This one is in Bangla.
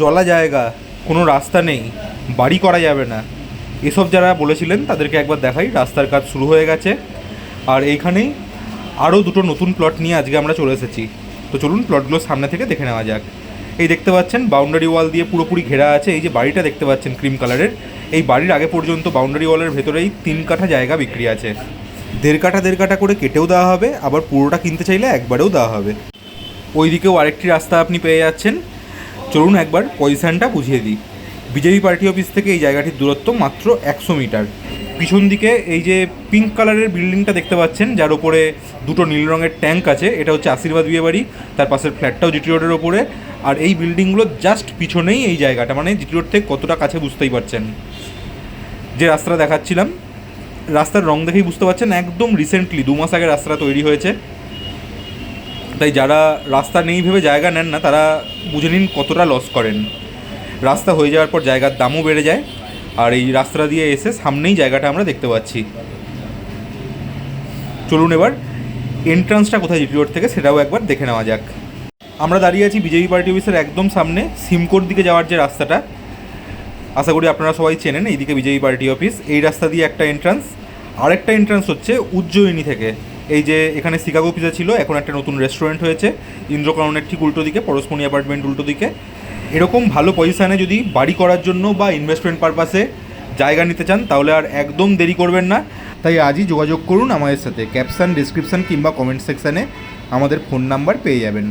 জলা জায়গা, কোনো রাস্তা নেই, বাড়ি করা যাবে না। এসব যারা বলেছিলেন তাদেরকে একবার দেখাই, রাস্তার কাজ শুরু হয়ে গেছে। আর এইখানেই আরও দুটো নতুন প্লট নিয়ে আজকে আমরা চলে এসেছি। তো চলুন প্লটগুলো সামনে থেকে দেখে নেওয়া যাক। এই দেখতে পাচ্ছেন বাউন্ডারি ওয়াল দিয়ে পুরোপুরি ঘেরা আছে। এই যে বাড়িটা দেখতে পাচ্ছেন ক্রিম কালারের এই বাড়ির আগে পর্যন্ত বাউন্ডারি ওয়ালের ভেতরেই তিন কাঠা জায়গা বিক্রি আছে। দেড় কাঠা দেড় কাঠা করে কেটেও দেওয়া হবে, আবার পুরোটা কিনতে চাইলে একবারেও দেওয়া হবে। ওইদিকেও আরেকটি রাস্তা আপনি পেয়ে যাচ্ছেন। চলুন একবার পজিশানটা বুঝিয়ে দিই। বিজেপি পার্টি অফিস থেকে এই জায়গাটির দূরত্ব মাত্র একশো মিটার। পিছন দিকে এই যে পিঙ্ক কালারের বিল্ডিংটা দেখতে পাচ্ছেন, যার উপরে দুটো নীল রঙের ট্যাঙ্ক আছে, এটা হচ্ছে আশীর্বাদ বিয়ে বাড়ি, তার পাশের ফ্ল্যাটটাও জিটি রোডের ওপরে আর এই বিল্ডিংগুলো জাস্ট পিছনেই এই জায়গাটা মানে জিটি রোড থেকে কতটা কাছে বুঝতেই পারছেন। যে রাস্তাটা দেখাচ্ছিলাম, রাস্তার রং দেখেই বুঝতে পারছেন, একদম রিসেন্টলি দু মাস আগে রাস্তাটা তৈরি হয়েছে। তাই যারা রাস্তা নেই ভেবে জায়গা নেন না, তারা বুঝে নিন কতটা লস করেন। রাস্তা হয়ে যাওয়ার পর জায়গার দামও বেড়ে যায়, আর এই রাস্তাটা দিয়ে এসে সামনেই জায়গাটা আমরা দেখতে পাচ্ছি। চলুন এবার এন্ট্রান্সটা কোথায় জিটি রোড থেকে সেটাও একবার দেখে নেওয়া যাক। আমরা দাঁড়িয়ে আছি বিজেপি পার্টি অফিসের একদম সামনে, সিমকোর দিকে যাওয়ার যে রাস্তাটা। আশা করি আপনারা সবাই চেনেন এইদিকে বিজেপি পার্টি অফিস। এই রাস্তা দিয়ে একটা এন্ট্রান্স আরেকটা এন্ট্রান্স হচ্ছে উজ্জয়িনী থেকে। এই যে এখানে শিকাগো পিজা ছিল, এখন একটা নতুন রেস্টুরেন্ট হয়েছে। ইন্দ্রকরণের ঠিক উল্টো দিকে, পরশমণি অ্যাপার্টমেন্ট উল্টো দিকে। এরকম ভালো পজিশানে যদি বাড়ি করার জন্য বা ইনভেস্টমেন্ট পারপাসে জায়গা নিতে চান, তাহলে আর একদম দেরি করবেন না। তাই আজই যোগাযোগ করুন আমাদের সাথে। ক্যাপশান ডিসক্রিপশান কিংবা কমেন্ট সেকশানে আমাদের ফোন নাম্বার পেয়ে যাবেন।